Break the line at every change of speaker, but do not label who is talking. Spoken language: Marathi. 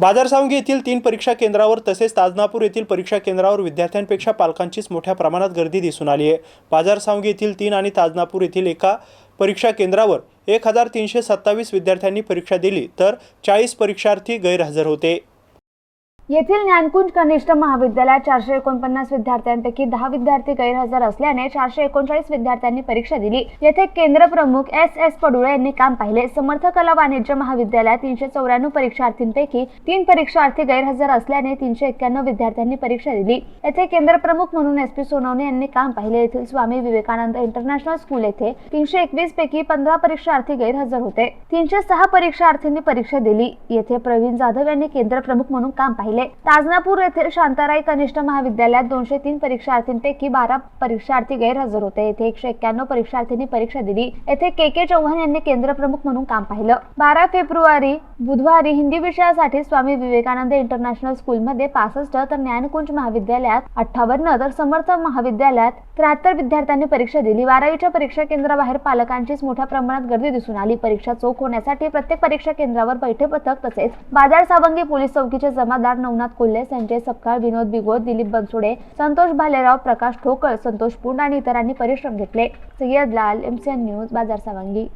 बाजारसावंगी येथील तीन परीक्षा केंद्रावर तसेच ताजनापूर येथील परीक्षा केंद्रावर विद्यार्थ्यांपेक्षा पालकांचीच मोठ्या प्रमाणात गर्दी दिसून आली आहे. बाजारसावंगी येथील तीन आणि ताजनापूर येथील एका परीक्षा केंद्रावर एक हजार तीनशे सत्तावीस विद्यार्थ्यांनी परीक्षा दिली तर चाळीस परीक्षार्थी गैरहजर होते.
येथील ज्ञानकुंज कनिष्ठ महाविद्यालयात चारशे एकोणपन्नास विद्यार्थ्यांपैकी दहा विद्यार्थी गैरहजर असल्याने चारशे एकोणचाळीस विद्यार्थ्यांनी परीक्षा दिली. येथे केंद्र प्रमुख एस एस पडुळे यांनी काम पाहिले. समर्थ कला वाणिज्य महाविद्यालयात तीनशे चौऱ्याण्णव परीक्षार्थींपैकी तीन परीक्षार्थी गैरहजर असल्याने तीनशे एक्क्याण्णव विद्यार्थ्यांनी परीक्षा दिली. येथे केंद्र प्रमुख म्हणून एस पी सोनवणे यांनी काम पाहिले. येथील स्वामी विवेकानंद इंटरनॅशनल स्कूल येथे तीनशे एकवीस पैकी पंधरा परीक्षार्थी गैरहजर होते. तीनशे सहा परीक्षार्थींनी परीक्षा दिली. येथे प्रवीण जाधव यांनी केंद्र प्रमुख म्हणून काम पाहिले. ताजनापूर येथील शांताराई कनिष्ठ महाविद्यालयात दोनशे तीन परीक्षार्थींपैकी बारा परीक्षार्थी गैरहजर होते. येथे एकशे एक्क्याण्णव परीक्षार्थींनी परीक्षा दिली. येथे के के चौहान यांनी केंद्र प्रमुख म्हणून काम पाहिलं. बारा फेब्रुवारी बुधवारी हिंदी विषयासाठी स्वामी विवेकानंद इंटरनॅशनल स्कूलमध्ये पासष्ट तर ज्ञानकुंज महाविद्यालयात अठ्ठावन्न तर समर्थ महाविद्यालयात त्र्याहत्तर विद्यार्थ्यांनी परीक्षा दिली. बारावीच्या परीक्षा केंद्राबाहेर पालकांचीच मोठ्या प्रमाणात गर्दी दिसून आली. परीक्षा चोख होण्यासाठी प्रत्येक परीक्षा केंद्रावर बैठे पथक तसेच बाजार सावंगी पोलीस चौकीचे जमादार नवनाथ कोल्हे संजय सपकाळ विनोद बिगोद दिलीप बनसोडे संतोष भालेराव प्रकाश ठोकळ संतोष पुंड आणि इतरांनी परिश्रम घेतले. सय्यद लाल एमसीएन न्यूज बाजार सावंगी.